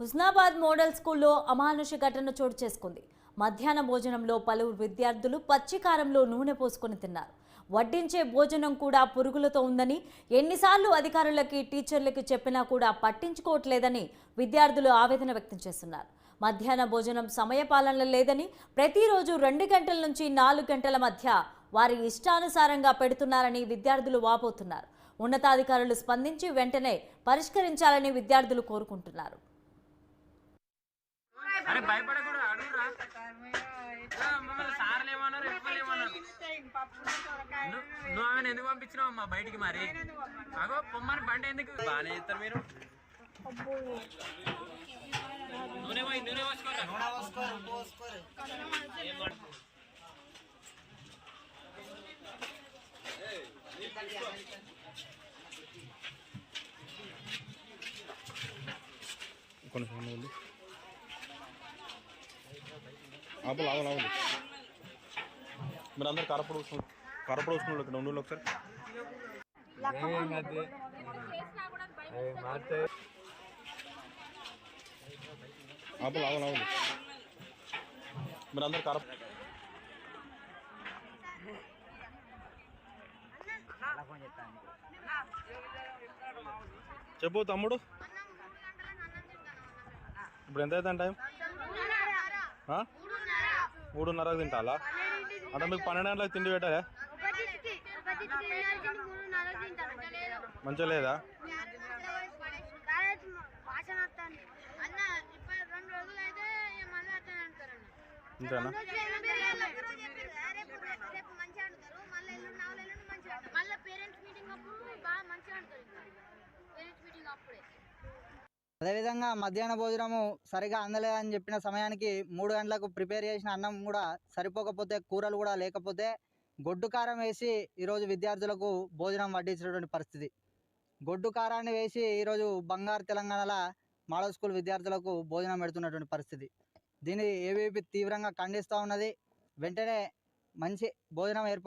Husnabad model స్కూల్లో అమానుష ఘటన చోటు చేసుకుంది. మధ్యాహ్న భోజనంలో పలువురు విద్యార్థులు పచ్చికారంలో నూనె పోసుకొని తిన్నారు. వడ్డించే భోజనం కూడా పురుగులతో ఉందని ఎన్నిసార్లు అధికారులకి టీచర్లకి చెప్పినా కూడా పట్టించుకోవట్లేదని విద్యార్థులు ఆవేదన వ్యక్తం చేస్తున్నారు. మధ్యాహ్న భోజనం సమయపాలన లేదని ప్రతిరోజు రెండు గంటల నుంచి నాలుగు గంటల మధ్య వారి ఇష్టానుసారంగా పెడుతున్నారని విద్యార్థులు వాపోతున్నారు. ఉన్నతాధికారులు స్పందించి వెంటనే పరిష్కరించాలని విద్యార్థులు కోరుకుంటున్నారు. అరే భయపడకూడదు అడుగురా. మమ్మల్ని సార్లు ఏమన్నారు నువ్వు ఆమెను ఎందుకు పంపించినావు అమ్మా బయటికి మరి? అగో పొమ్మని బండి ఎందుకు? బాగానే చేస్తారు మీరు. నూనె పోయి నూనె పోసుకోరా? కొంచెం ఉంది ఆపలు ఆపలు ఆపలు. మీరు అందరు కరపడు వస్తున్నారు కరపడు వస్తున్నారు ఇక్కడ ఉండు ఒకసారి? ఆపలు ఆపలు ఆపలు. మీరు అందరు కరప చెప్పు తమ్ముడు. ఇప్పుడు ఎంత అవుతుంది టైం? మూడున్నరకు తింటాలా? అంటే మీకు పన్నెండు గంటలకు తిండి పెట్టారా మంచిగా లేదా? అన్న అదేవిధంగా మధ్యాహ్న భోజనము సరిగా అందలేదని చెప్పిన సమయానికి మూడు గంటలకు ప్రిపేర్ చేసిన అన్నం కూడా సరిపోకపోతే కూరలు కూడా లేకపోతే గొడ్డు కారం వేసి ఈరోజు విద్యార్థులకు భోజనం వడ్డించినటువంటి పరిస్థితి. గొడ్డు కారాన్ని వేసి ఈరోజు బంగారు తెలంగాణల మోడల్ స్కూల్ విద్యార్థులకు భోజనం పెడుతున్నటువంటి పరిస్థితి. దీన్ని ఏవీపీ తీవ్రంగా ఖండిస్తూ ఉన్నది. వెంటనే మంచి భోజనం ఏర్పాటు